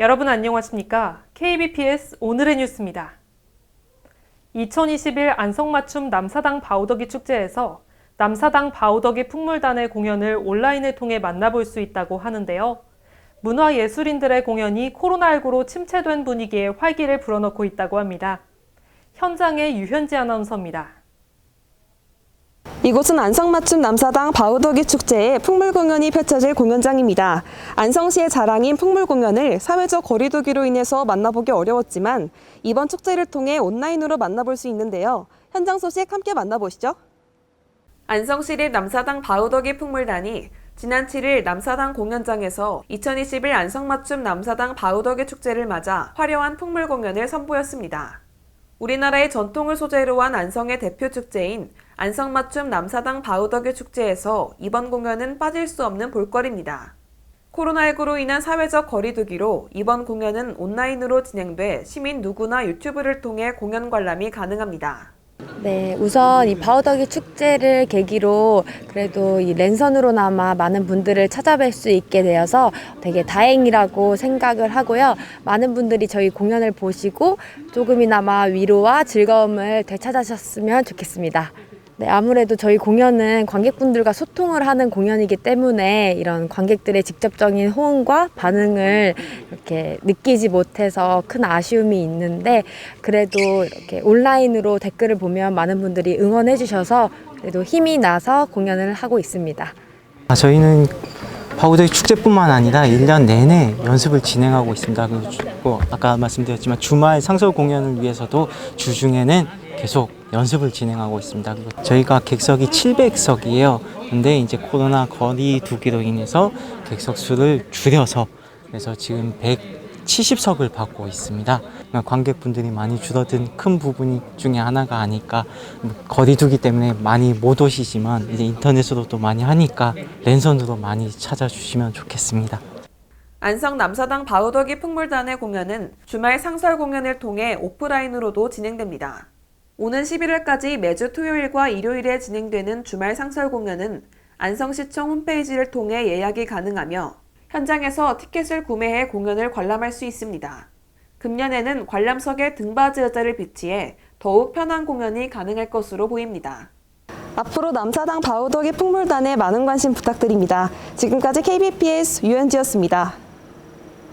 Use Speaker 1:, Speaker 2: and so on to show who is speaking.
Speaker 1: 여러분 안녕하십니까? KBPS 오늘의 뉴스입니다. 2021 안성맞춤 남사당 바우더기 축제에서 남사당 바우더기 풍물단의 공연을 온라인을 통해 만나볼 수 있다고 하는데요. 문화예술인들의 공연이 코로나19로 침체된 분위기에 활기를 불어넣고 있다고 합니다. 현장의 유현지 아나운서입니다.
Speaker 2: 이곳은 안성맞춤 남사당 바우더기 축제의 풍물 공연이 펼쳐질 공연장입니다. 안성시의 자랑인 풍물 공연을 사회적 거리두기로 인해서 만나보기 어려웠지만 이번 축제를 통해 온라인으로 만나볼 수 있는데요. 현장 소식 함께 만나보시죠. 안성시립 남사당 바우더기 풍물단이 지난 7일 남사당 공연장에서 2021 안성맞춤 남사당 바우더기 축제를 맞아 화려한 풍물 공연을 선보였습니다. 우리나라의 전통을 소재로 한 안성의 대표 축제인 안성맞춤 남사당 바우더기 축제에서 이번 공연은 빠질 수 없는 볼거리입니다. 코로나19로 인한 사회적 거리두기로 이번 공연은 온라인으로 진행돼 시민 누구나 유튜브를 통해 공연 관람이 가능합니다.
Speaker 3: 네, 우선 이 바우더기 축제를 계기로 그래도 이 랜선으로나마 많은 분들을 찾아뵐 수 있게 되어서 되게 다행이라고 생각을 하고요. 많은 분들이 저희 공연을 보시고 조금이나마 위로와 즐거움을 되찾으셨으면 좋겠습니다. 네, 아무래도 저희 공연은 관객분들과 소통을 하는 공연이기 때문에 이런 관객들의 직접적인 호응과 반응을 이렇게 느끼지 못해서 큰 아쉬움이 있는데 그래도 이렇게 온라인으로 댓글을 보면 많은 분들이 응원해 주셔서 그래도 힘이 나서 공연을 하고 있습니다.
Speaker 4: 아, 저희는 바우더기 축제뿐만 아니라 1년 내내 연습을 진행하고 있습니다. 그리고 아까 말씀드렸지만 주말 상설 공연을 위해서도 주중에는 계속 연습을 진행하고 있습니다. 저희가 객석이 700석이에요. 근데 이제 코로나 거리 두기로 인해서 객석 수를 줄여서 그래서 지금 170석을 받고 있습니다. 그러니까 관객분들이 많이 줄어든 큰 부분이 중에 하나가 아닐까. 뭐 거리 두기 때문에 많이 못 오시지만 이제 인터넷으로도 많이 하니까 랜선으로 많이 찾아주시면 좋겠습니다.
Speaker 2: 안성 남사당 바우더기 풍물단의 공연은 주말 상설 공연을 통해 오프라인으로도 진행됩니다. 오는 11월까지 매주 토요일과 일요일에 진행되는 주말 상설 공연은 안성시청 홈페이지를 통해 예약이 가능하며 현장에서 티켓을 구매해 공연을 관람할 수 있습니다. 금년에는 관람석에 등받이 의자를 비치해 더욱 편한 공연이 가능할 것으로 보입니다. 앞으로 남사당 바우더기 풍물단에 많은 관심 부탁드립니다. 지금까지 KBPS 유현지였습니다.